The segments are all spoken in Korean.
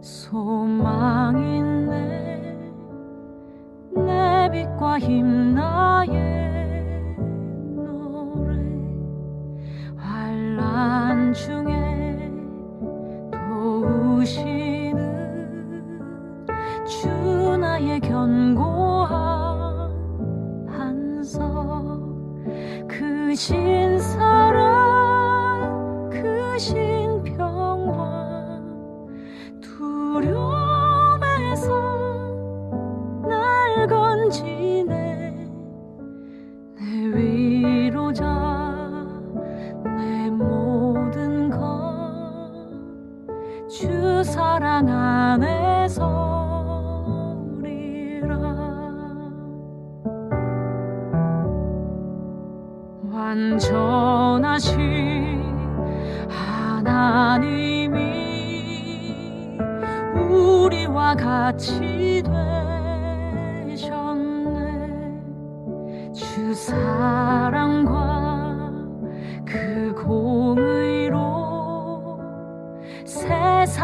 소망이 네내 빛과 힘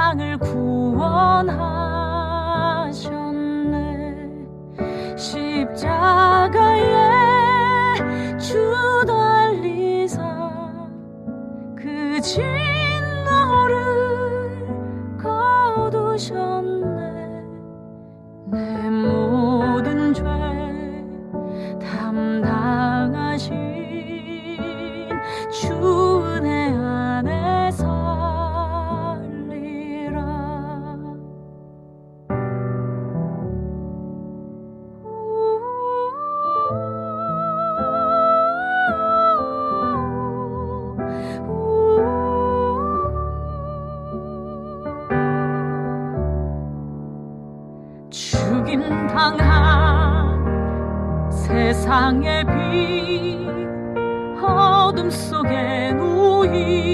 세상을 구원하 땅의 빛 어둠 속에 누인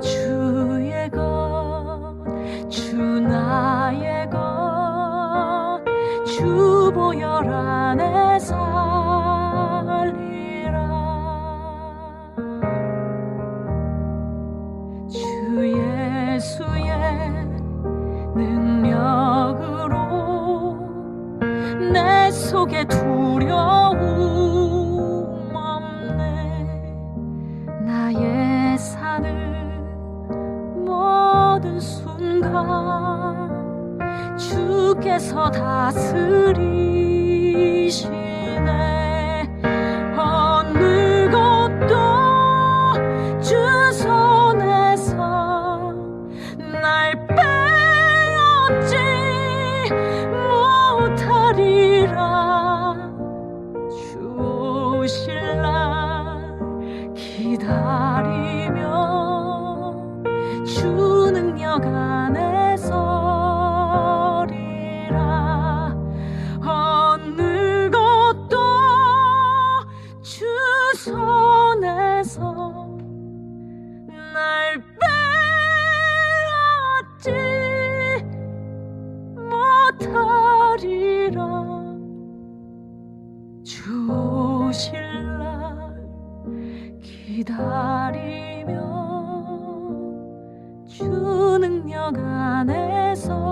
주의 것주 나의 것주 보혈 안에 살리라. 주 예수의 능력으로 내 속에 두려워 위에서 다스리시 기다리며 주 능력 안에서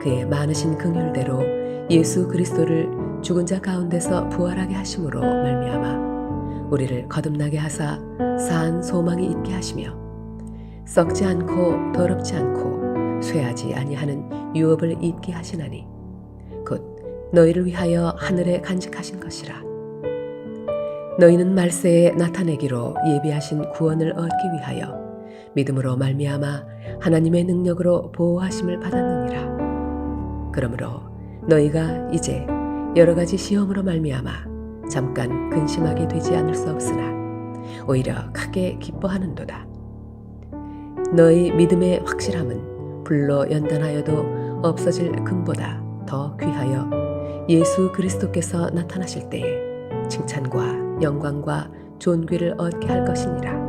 그의 많으신 긍휼대로 예수 그리스도를 죽은 자 가운데서 부활하게 하심으로 말미암아 우리를 거듭나게 하사 산 소망이 있게 하시며 썩지 않고 더럽지 않고 쇠하지 아니하는 유업을 잊게 하시나니 곧 너희를 위하여 하늘에 간직하신 것이라. 너희는 말세에 나타내기로 예비하신 구원을 얻기 위하여 믿음으로 말미암아 하나님의 능력으로 보호하심을 받았느니라 그러므로 너희가 이제 여러 가지 시험으로 말미암아 잠깐 근심하게 되지 않을 수 없으나 오히려 크게 기뻐하는도다. 너희 믿음의 확실함은 불로 연단하여도 없어질 금보다 더 귀하여 예수 그리스도께서 나타나실 때에 칭찬과 영광과 존귀를 얻게 할 것이니라.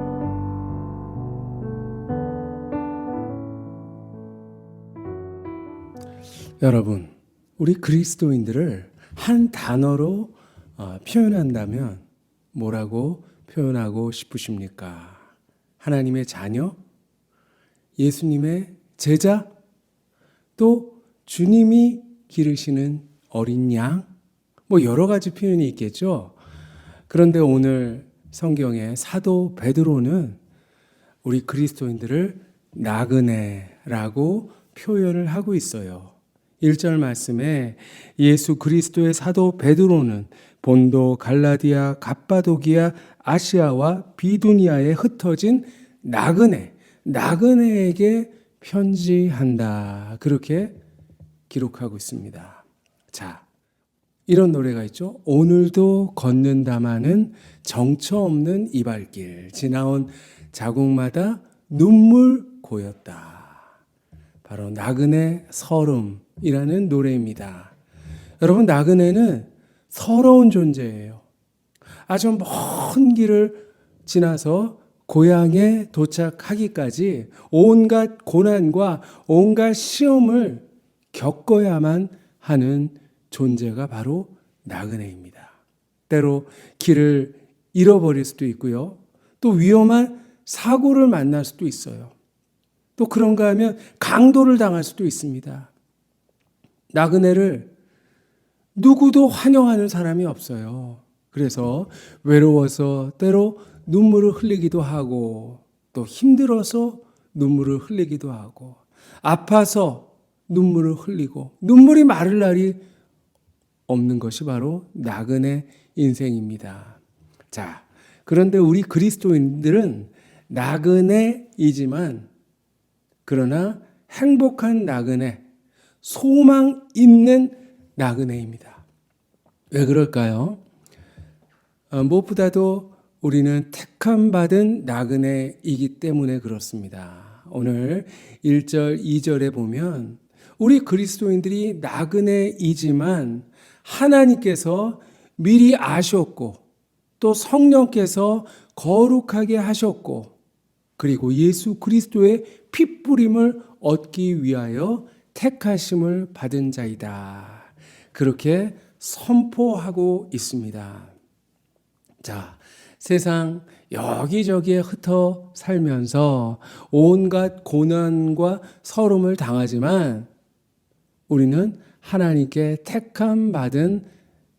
여러분, 우리 그리스도인들을 한 단어로 어, 표현한다면 뭐라고 표현하고 싶으십니까? 하나님의 자녀? 예수님의 제자? 또 주님이 기르시는 어린 양? 뭐 여러 가지 표현이 있겠죠. 그런데 오늘 성경의 사도 베드로는 우리 그리스도인들을 나그네라고 표현을 하고 있어요. 1절 말씀에 예수 그리스도의 사도 베드로는 본도 갈라디아 갑바도기아 아시아와 비두니아에 흩어진 나그네 나그네에게 편지한다. 그렇게 기록하고 있습니다. 자, 이런 노래가 있죠. 오늘도 걷는다마는 정처 없는 이발길 지나온 자국마다 눈물 고였다. 바로 나그네 서름 이라는 노래입니다. 여러분 나그네는 서러운 존재예요. 아주 먼 길을 지나서 고향에 도착하기까지 온갖 고난과 온갖 시험을 겪어야만 하는 존재가 바로 나그네입니다. 때로 길을 잃어버릴 수도 있고요. 또 위험한 사고를 만날 수도 있어요. 또 그런가 하면 강도를 당할 수도 있습니다. 나그네를 누구도 환영하는 사람이 없어요. 그래서 외로워서 때로 눈물을 흘리기도 하고 또 힘들어서 눈물을 흘리기도 하고 아파서 눈물을 흘리고 눈물이 마를 날이 없는 것이 바로 나그네 인생입니다. 자, 그런데 우리 그리스도인들은 나그네이지만 그러나 행복한 나그네, 소망 있는 나그네입니다. 왜 그럴까요? 어, 무엇보다도 우리는 택함 받은 나그네이기 때문에 그렇습니다. 오늘 1절, 2절에 보면 우리 그리스도인들이 나그네이지만 하나님께서 미리 아셨고 또 성령께서 거룩하게 하셨고 그리고 예수 그리스도의 핏부림을 얻기 위하여 택하심을 받은 자이다. 그렇게 선포하고 있습니다. 자, 세상 여기저기에 흩어 살면서 온갖 고난과 서름을 당하지만 우리는 하나님께 택함 받은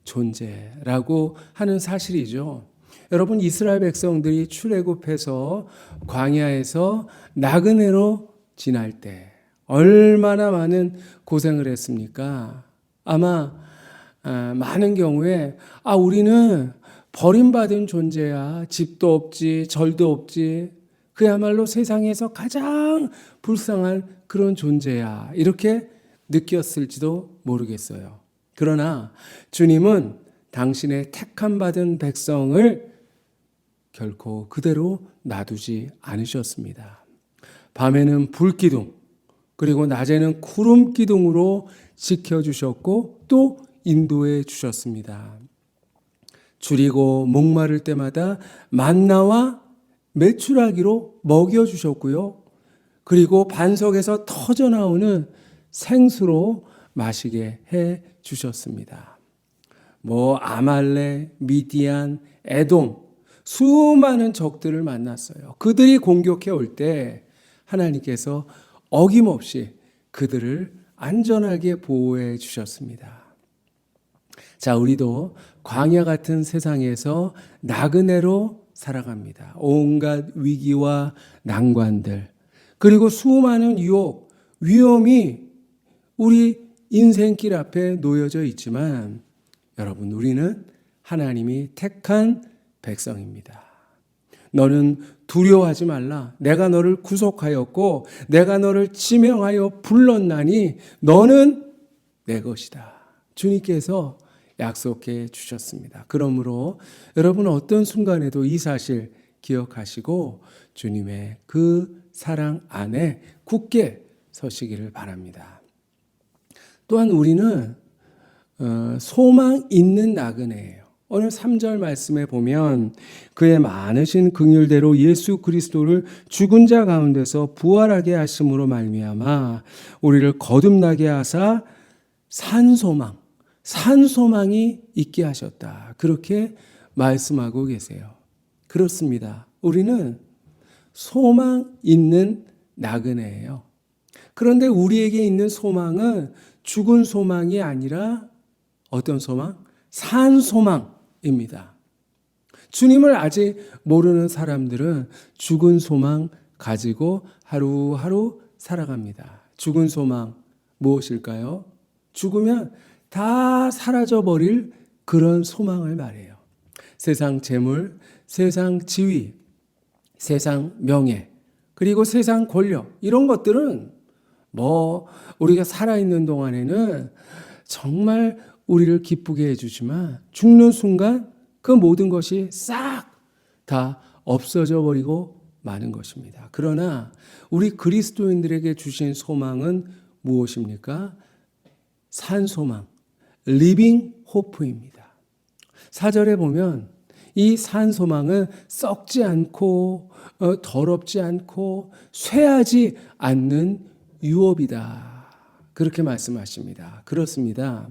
존재라고 하는 사실이죠. 여러분 이스라엘 백성들이 출애굽해서 광야에서 나그네로 지날 때 얼마나 많은 고생을 했습니까? 아마 아, 많은 경우에 아 우리는 버림받은 존재야 집도 없지 절도 없지 그야말로 세상에서 가장 불쌍한 그런 존재야 이렇게 느꼈을지도 모르겠어요. 그러나 주님은 당신의 택함 받은 백성을 결코 그대로 놔두지 않으셨습니다. 밤에는 불기둥, 그리고 낮에는 구름 기둥으로 지켜주셨고 또 인도해 주셨습니다. 줄이고 목마를 때마다 만나와 메추라기로 먹여 주셨고요. 그리고 반석에서 터져 나오는 생수로 마시게 해 주셨습니다. 뭐 아말레, 미디안, 에돔 수많은 적들을 만났어요. 그들이 공격해 올 때 하나님께서 어김없이 그들을 안전하게 보호해 주셨습니다. 자, 우리도 광야 같은 세상에서 나그네로 살아갑니다. 온갖 위기와 난관들, 그리고 수많은 유혹, 위험이 우리 인생길 앞에 놓여져 있지만 여러분, 우리는 하나님이 택한 백성입니다. 너는 두려워하지 말라. 내가 너를 구속하였고, 내가 너를 지명하여 불렀나니, 너는 내 것이다. 주님께서 약속해 주셨습니다. 그러므로 여러분 어떤 순간에도 이 사실 기억하시고, 주님의 그 사랑 안에 굳게 서시기를 바랍니다. 또한 우리는 어, 소망 있는 나그네예요. 오늘 3절 말씀에 보면 그의 많으신 긍휼대로 예수 그리스도를 죽은 자 가운데서 부활하게 하심으로 말미암아 우리를 거듭나게 하사 산 소망, 산 소망이 있게 하셨다. 그렇게 말씀하고 계세요. 그렇습니다. 우리는 소망 있는 나그네예요. 그런데 우리에게 있는 소망은 죽은 소망이 아니라 어떤 소망? 산 소망 입니다. 주님을 아직 모르는 사람들은 죽은 소망 가지고 하루하루 살아갑니다. 죽은 소망 무엇일까요? 죽으면 다 사라져 버릴 그런 소망을 말해요. 세상 재물, 세상 지위, 세상 명예, 그리고 세상 권력 이런 것들은 뭐 우리가 살아 있는 동안에는 정말 우리를 기쁘게 해주지만 죽는 순간 그 모든 것이 싹 다 없어져 버리고 마는 것입니다. 그러나 우리 그리스도인들에게 주신 소망은 무엇입니까? 산 소망, 리빙 호프입니다. 사절에 보면 이 산 소망은 썩지 않고 어, 더럽지 않고 쇠하지 않는 유업이다. 그렇게 말씀하십니다. 그렇습니다.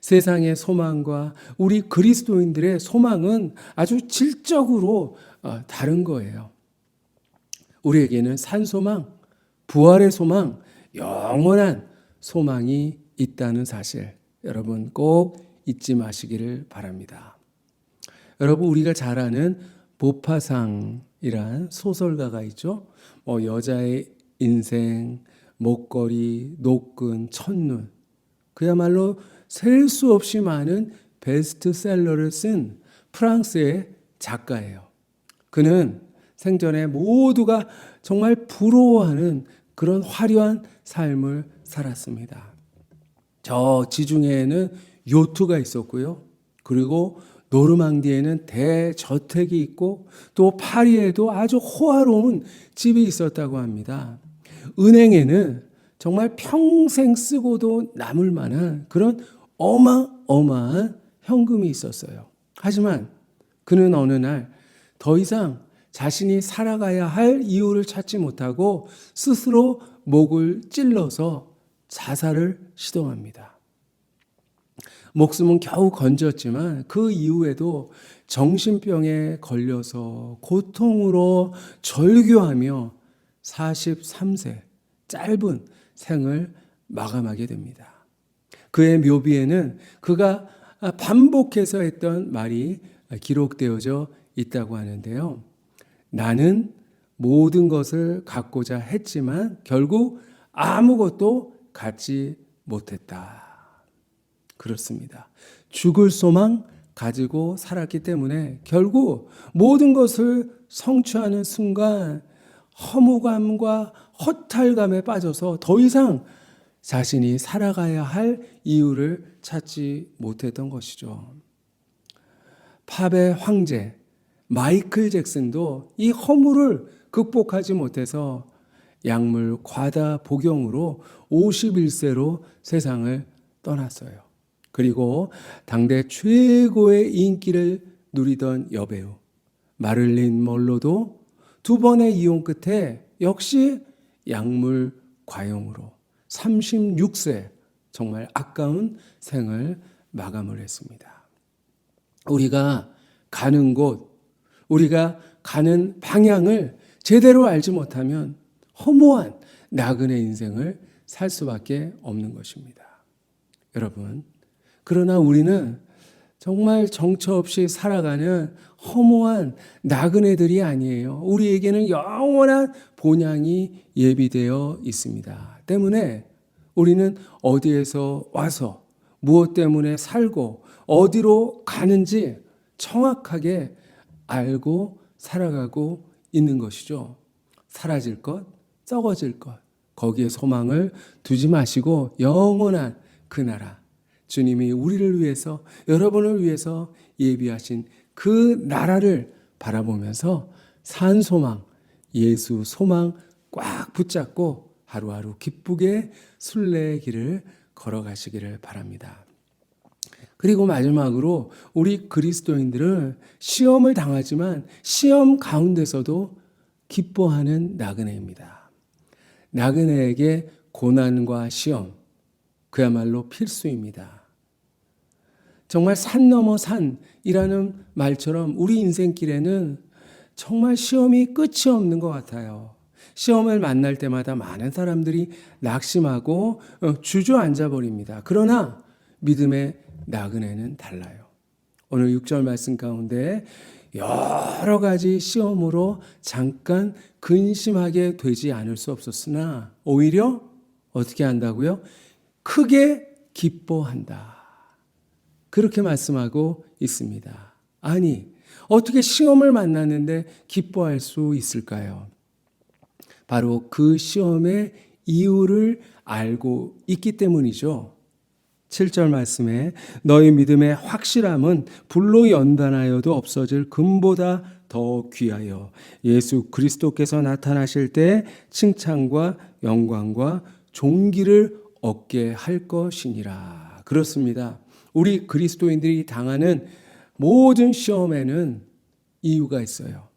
세상의 소망과 우리 그리스도인들의 소망은 아주 질적으로 어, 다른 거예요. 우리에게는 산 소망, 부활의 소망, 영원한 소망이 있다는 사실 여러분 꼭 잊지 마시기를 바랍니다. 여러분 우리가 잘 아는 보파상이란 소설가가 있죠. 뭐 여자의 인생, 목걸이, 노끈, 첫눈 그야말로 셀 수 없이 많은 베스트셀러를 쓴 프랑스의 작가예요. 그는 생전에 모두가 정말 부러워하는 그런 화려한 삶을 살았습니다. 저 지중해에는 요트가 있었고요. 그리고 노르망디에는 대저택이 있고 또 파리에도 아주 호화로운 집이 있었다고 합니다. 은행에는 정말 평생 쓰고도 남을 만한 그런 어마어마한 현금이 있었어요. 하지만 그는 어느 날 더 이상 자신이 살아가야 할 이유를 찾지 못하고 스스로 목을 찔러서 자살을 시도합니다. 목숨은 겨우 건졌지만 그 이후에도 정신병에 걸려서 고통으로 절규하며 43세 짧은 생을 마감하게 됩니다. 그의 묘비에는 그가 반복해서 했던 말이 기록되어져 있다고 하는데요. 나는 모든 것을 갖고자 했지만 결국 아무것도 갖지 못했다. 그렇습니다. 죽을 소망 가지고 살았기 때문에 결국 모든 것을 성취하는 순간 허무감과 허탈감에 빠져서 더 이상 자신이 살아가야 할 이유를 찾지 못했던 것이죠. 팝의 황제 마이클 잭슨도 이 허물을 극복하지 못해서 약물 과다 복용으로 51세로 세상을 떠났어요. 그리고 당대 최고의 인기를 누리던 여배우 마를린 멀로도 두 번의 이혼 끝에 역시 약물 과용으로 36세 정말 아까운 생을 마감을 했습니다. 우리가 가는 곳, 우리가 가는 방향을 제대로 알지 못하면 허무한 나그네 인생을 살 수밖에 없는 것입니다. 여러분, 그러나 우리는 정말 정처 없이 살아가는 허무한 나그네들이 아니에요. 우리에게는 영원한 본향이 예비되어 있습니다. 때문에 우리는 어디에서 와서 무엇 때문에 살고 어디로 가는지 정확하게 알고 살아가고 있는 것이죠. 사라질 것, 썩어질 것, 거기에 소망을 두지 마시고 영원한 그 나라, 주님이 우리를 위해서, 여러분을 위해서 예비하신 그 나라를 바라보면서 산 소망, 예수 소망 꽉 붙잡고 하루하루 기쁘게 순례의 길을 걸어가시기를 바랍니다. 그리고 마지막으로 우리 그리스도인들은 시험을 당하지만 시험 가운데서도 기뻐하는 나그네입니다. 나그네에게 고난과 시험, 그야말로 필수입니다. 정말 산 넘어 산이라는 말처럼 우리 인생길에는 정말 시험이 끝이 없는 것 같아요. 시험을 만날 때마다 많은 사람들이 낙심하고 어, 주저앉아 버립니다. 그러나 믿음의 나그네는 달라요. 오늘 6절 말씀 가운데 여러 가지 시험으로 잠깐 근심하게 되지 않을 수 없었으나 오히려 어떻게 한다고요? 크게 기뻐한다. 그렇게 말씀하고 있습니다. 아니, 어떻게 시험을 만났는데 기뻐할 수 있을까요? 바로 그 시험의 이유를 알고 있기 때문이죠. 7절 말씀에 너희 믿음의 확실함은 불로 연단하여도 없어질 금보다 더 귀하여 예수 그리스도께서 나타나실 때 칭찬과 영광과 존귀를 얻게 할 것이니라. 그렇습니다. 우리 그리스도인들이 당하는 모든 시험에는 이유가 있어요.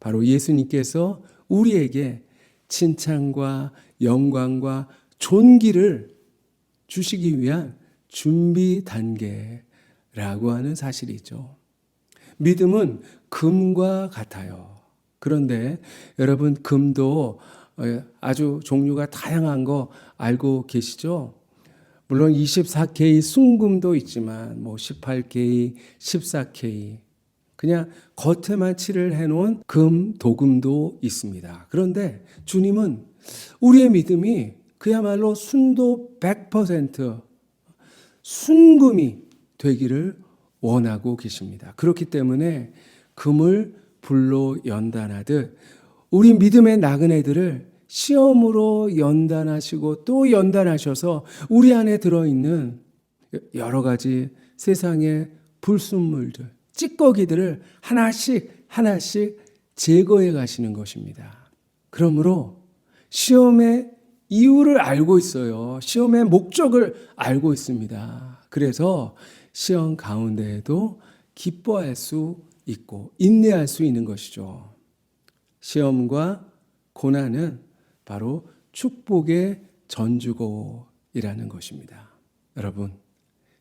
바로 예수님께서 우리에게 칭찬과 영광과 존귀를 주시기 위한 준비 단계라고 하는 사실이죠. 믿음은 금과 같아요. 그런데 여러분 금도 아주 종류가 다양한 거 알고 계시죠? 물론 24K 순금도 있지만 뭐 18K, 14K 그냥 겉에만 칠을 해놓은 금, 도금도 있습니다. 그런데 주님은 우리의 믿음이 그야말로 순도 100% 순금이 되기를 원하고 계십니다. 그렇기 때문에 금을 불로 연단하듯 우리 믿음의 나그네들을 시험으로 연단하시고 또 연단하셔서 우리 안에 들어있는 여러 가지 세상의 불순물들, 찌꺼기들을 하나씩 하나씩 제거해 가시는 것입니다. 그러므로 시험의 이유를 알고 있어요. 시험의 목적을 알고 있습니다. 그래서 시험 가운데에도 기뻐할 수 있고 인내할 수 있는 것이죠. 시험과 고난은 바로 축복의 전주고이라는 것입니다. 여러분,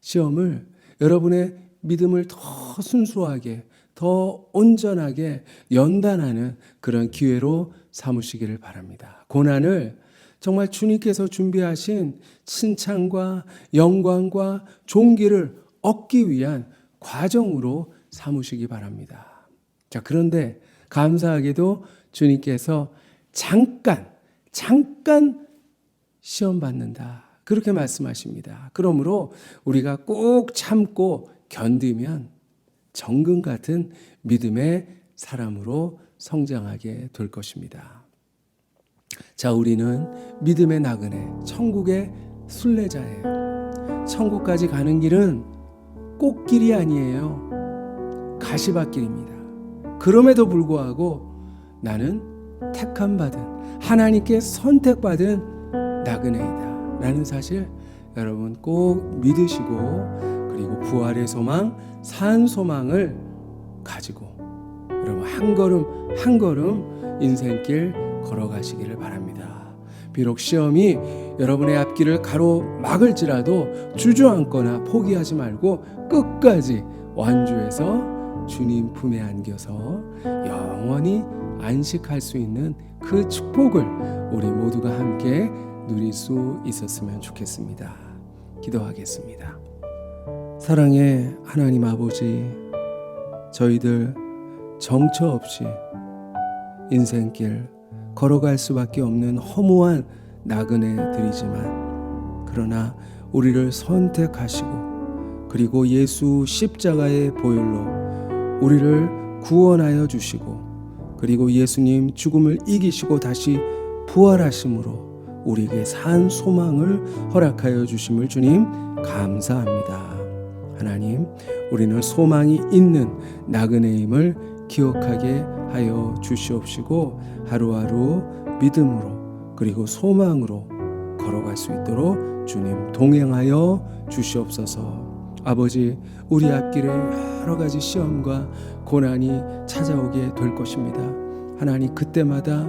시험을 여러분의 믿음을 더 순수하게, 더 온전하게 연단하는 그런 기회로 삼으시기를 바랍니다. 고난을 정말 주님께서 준비하신 칭찬과 영광과 존귀를 얻기 위한 과정으로 삼으시기 바랍니다. 자, 그런데 감사하게도 주님께서 잠깐, 잠깐 시험 받는다. 그렇게 말씀하십니다. 그러므로 우리가 꼭 참고 견디면 정금 같은 믿음의 사람으로 성장하게 될 것입니다. 자, 우리는 믿음의 나그네, 천국의 순례자예요. 천국까지 가는 길은 꽃길이 아니에요. 가시밭길입니다. 그럼에도 불구하고 나는 택함 받은 하나님께 선택받은 나그네이다. 라는 사실 여러분 꼭 믿으시고 그리고 부활의 소망, 산 소망을 가지고 여러분 한 걸음 한 걸음 인생길 걸어가시기를 바랍니다. 비록 시험이 여러분의 앞길을 가로막을지라도 주저앉거나 포기하지 말고 끝까지 완주해서 주님 품에 안겨서 영원히 안식할 수 있는 그 축복을 우리 모두가 함께 누릴 수 있었으면 좋겠습니다. 기도하겠습니다. 사랑의 하나님 아버지, 저희들 정처 없이 인생길 걸어갈 수밖에 없는 허무한 나그네들이지만 그러나 우리를 선택하시고 그리고 예수 십자가의 보혈로 우리를 구원하여 주시고 그리고 예수님 죽음을 이기시고 다시 부활하심으로 우리에게 산 소망을 허락하여 주심을 주님 감사합니다. 하나님, 우리는 소망이 있는 나그네임을 기억하게 하여 주시옵시고 하루하루 믿음으로 그리고 소망으로 걸어갈 수 있도록 주님 동행하여 주시옵소서. 아버지, 우리 앞길에 여러 가지 시험과 고난이 찾아오게 될 것입니다. 하나님 그때마다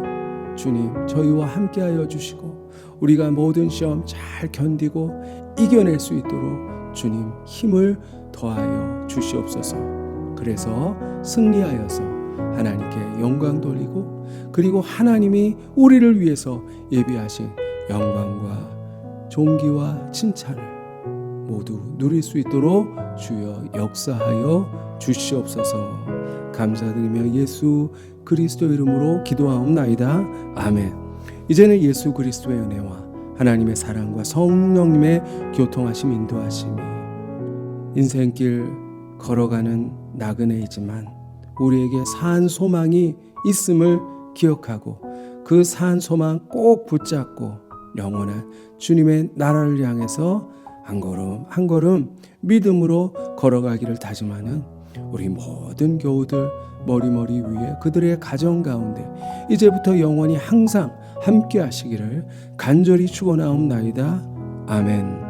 주님 저희와 함께하여 주시고 우리가 모든 시험 잘 견디고 이겨낼 수 있도록 주님 힘을 더하여 주시옵소서. 그래서 승리하여서 하나님께 영광 돌리고 그리고 하나님이 우리를 위해서 예비하신 영광과 존귀와 칭찬을 모두 누릴 수 있도록 주여 역사하여 주시옵소서. 감사드리며 예수 그리스도 이름으로 기도하옵나이다. 아멘. 이제는 예수 그리스도의 은혜와 하나님의 사랑과 성령님의 교통하심 인도하심이 인생길 걸어가는 나그네이지만 우리에게 산 소망이 있음을 기억하고 그 산 소망 꼭 붙잡고 영원한 주님의 나라를 향해서 한 걸음 한 걸음 믿음으로 걸어가기를 다짐하는 우리 모든 교우들 머리머리 위에 그들의 가정 가운데 이제부터 영원히 항상 함께 하시기를 간절히 축원하옵나이다. 아멘.